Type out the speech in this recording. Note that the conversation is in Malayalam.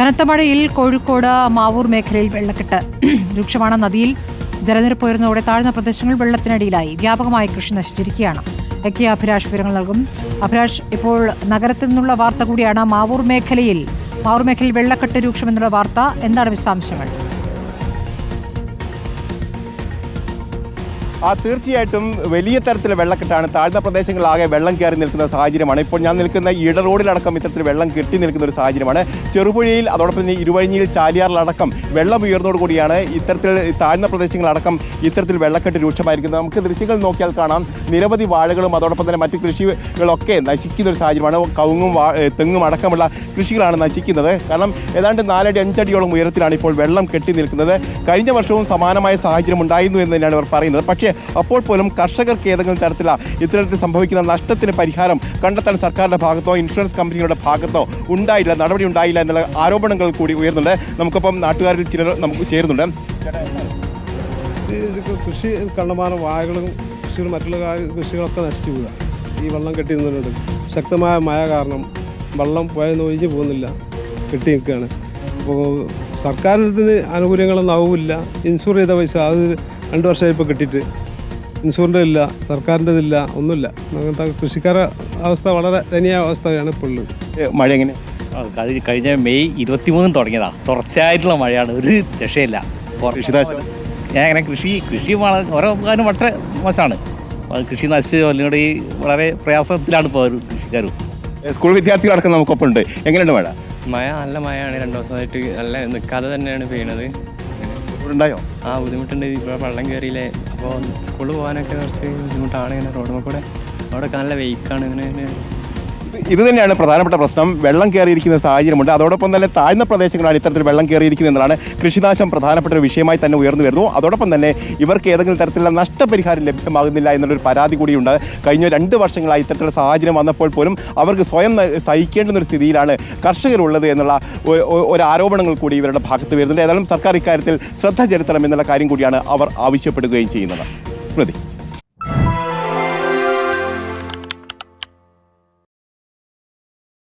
കനത്ത മഴയിൽ കോഴിക്കോട് മാവൂർ മേഖലയിൽ വെള്ളക്കെട്ട്. രൂക്ഷമാണ് നദിയിൽ ജലനിരപ്പ് ഉയർന്നതോടെ താഴ്ന്ന പ്രദേശങ്ങൾ വെള്ളത്തിനടിയിലായി. വ്യാപകമായി കൃഷി നശിച്ചിരിക്കുകയാണ്. എ കെ അഭിലാഷ് വിവരങ്ങൾ നൽകും. അഭിലാഷ് ഇപ്പോൾ നഗരത്തിൽ നിന്നുള്ള വാർത്ത കൂടിയാണ് മാവൂർ മേഖലയിൽ. മാവൂർ മേഖലയിൽ വെള്ളക്കെട്ട് രൂക്ഷമെന്നുള്ള വാർത്ത. എന്താണ് വിശദാംശങ്ങൾ? ആ തീർച്ചയായിട്ടും വലിയ തരത്തിൽ വെള്ളക്കെട്ടാണ്. താഴ്ന്ന പ്രദേശങ്ങളിലാകെ വെള്ളം കയറി നിൽക്കുന്ന സാഹചര്യമാണ്. ഇപ്പോൾ ഞാൻ നിൽക്കുന്ന ഇട റോഡിലടക്കം ഇത്തരത്തിൽ വെള്ളം കെട്ടി നിൽക്കുന്ന ഒരു സാഹചര്യമാണ്. ചെറുപുഴയിൽ അതോടൊപ്പം തന്നെ ഇരുവഴിഞ്ഞിയിൽ ചാലിയാറിലടക്കം വെള്ളം ഉയർന്നതോടുകൂടിയാണ് ഇത്തരത്തിൽ താഴ്ന്ന പ്രദേശങ്ങളടക്കം ഇത്തരത്തിൽ വെള്ളക്കെട്ട് രൂക്ഷമായിരിക്കുന്നത്. നമുക്ക് ദൃശ്യങ്ങൾ നോക്കിയാൽ കാണാം. നിരവധി വാഴകളും അതോടൊപ്പം തന്നെ മറ്റു കൃഷികളൊക്കെ നശിക്കുന്ന ഒരു സാഹചര്യമാണ്. കവുങ്ങും തെങ്ങും അടക്കമുള്ള കൃഷികളാണ് നശിക്കുന്നത്. കാരണം ഏതാണ്ട് നാലടി അഞ്ചടിയോളം ഉയരത്തിലാണ് ഇപ്പോൾ വെള്ളം കെട്ടി നിൽക്കുന്നത്. കഴിഞ്ഞ വർഷവും സമാനമായ സാഹചര്യം ഉണ്ടായിരുന്നു എന്ന് തന്നെയാണ് ഇവർ പറയുന്നത്. പക്ഷേ അപ്പോൾ പോലും കർഷകർക്ക് ഏതെങ്കിലും തരത്തിലുള്ള ഇത്തരത്തിൽ സംഭവിക്കുന്ന നഷ്ടത്തിന് പരിഹാരം കണ്ടെത്താൻ സർക്കാരിന്റെ ഭാഗത്തോ ഇൻഷുറൻസ് കമ്പനിയുടെ ഭാഗത്തോ ഉണ്ടായില്ല നടപടി ഉണ്ടായില്ല എന്നുള്ള ആരോപണങ്ങൾ കൂടി ഉയർന്നുണ്ട്. നമുക്കിപ്പം നാട്ടുകാരിൽ ചിലർ നമുക്ക് ചേരുന്നുണ്ട്. കൃഷി കണ്ടമാനം വാഴകളും കൃഷികളും മറ്റുള്ള കൃഷികളൊക്കെ നശിച്ചു പോവുക. ഈ വെള്ളം കെട്ടി നിന്നുണ്ട് ശക്തമായ മഴ കാരണം വെള്ളം പോയെന്ന് ഒഴിഞ്ഞു പോകുന്നില്ല. കെട്ടി നിൽക്കുകയാണ്. അപ്പോൾ സർക്കാരിന്റെ അടുത്ത് ആനുകൂല്യങ്ങളൊന്നും ആവില്ല ഇൻഷുർ ചെയ്ത പൈസ അത് രണ്ട് വർഷമായി ഇപ്പോൾ കിട്ടിയിട്ട്. ഇൻഷുറിന്റെ ഇല്ല സർക്കാരിന്റെ ഇതില്ല ഒന്നുമില്ല. അങ്ങനത്തെ കൃഷിക്കാരുടെ അവസ്ഥ വളരെ ദയനീയ അവസ്ഥയാണ് ഇപ്പോൾ ഉള്ളത്. മഴ എങ്ങനെ? കഴിഞ്ഞ മെയ് ഇരുപത്തിമൂന്നും തുടങ്ങിയതാ. തുടർച്ചയായിട്ടുള്ള മഴയാണ് ഒരു രക്ഷയില്ല. ഞാൻ അങ്ങനെ കൃഷി കൃഷി വളരെ ഓരോ കാര്യം വളരെ മോശമാണ്. കൃഷി നശിച്ച് അല്ലെങ്കിൽ ഈ വളരെ പ്രയാസത്തിലാണ് ഇപ്പോൾ ഒരു കൃഷിക്കാരും. സ്കൂൾ വിദ്യാർത്ഥികളടക്കം നമുക്കൊപ്പം ഉണ്ട് എങ്ങനെയുണ്ട് മഴ? മഴ നല്ല മഴയാണ് രണ്ടു ദിവസമായിട്ട് നല്ല നിൽക്കാതെ തന്നെയാണ് പെയ്യണത്. ഉണ്ടായോ? ആ ബുദ്ധിമുട്ടുണ്ട്. ഇപ്പോൾ വെള്ളം കയറിയില്ലേ അപ്പോൾ സ്കൂളിൽ പോകാനൊക്കെ കുറച്ച് ബുദ്ധിമുട്ടാണ്. ഇങ്ങനെ റോഡുമ്പോൾ കൂടെ അവിടെ നല്ല വെയ്ക്കാണ്. ഇങ്ങനെ ഇത് തന്നെയാണ് പ്രധാനപ്പെട്ട പ്രശ്നം. വെള്ളം കയറിയിരിക്കുന്ന സാഹചര്യമുണ്ട്. അതോടൊപ്പം തന്നെ താഴ്ന്ന പ്രദേശങ്ങളാണ് ഇത്തരത്തിൽ വെള്ളം കയറിയിരിക്കുന്നത് എന്നതാണ് കൃഷിനാശം പ്രധാനപ്പെട്ട ഒരു വിഷയമായി തന്നെ ഉയർന്നു വരുന്നു. അതോടൊപ്പം തന്നെ ഇവർക്ക് ഏതെങ്കിലും തരത്തിലുള്ള നഷ്ടപരിഹാരം ലഭ്യമാകുന്നില്ല എന്നുള്ളൊരു പരാതി കൂടിയുണ്ട്. കഴിഞ്ഞ രണ്ട് വർഷങ്ങളായി ഇത്തരത്തിലുള്ള സാഹചര്യം വന്നപ്പോൾ പോലും അവർക്ക് സ്വയം സഹിക്കേണ്ടുന്ന ഒരു സ്ഥിതിയിലാണ് കർഷകരുള്ളത് എന്നുള്ള ഒരു ആരോപണങ്ങൾ കൂടി ഇവരുടെ ഭാഗത്ത് വരുന്നുണ്ട്. ഏതായാലും സർക്കാർ ഇക്കാര്യത്തിൽ ശ്രദ്ധ ചെലുത്തണം എന്നുള്ള കാര്യം കൂടിയാണ് അവർ ആവശ്യപ്പെടുകയും ചെയ്യുന്നത്. സ്മൃതി.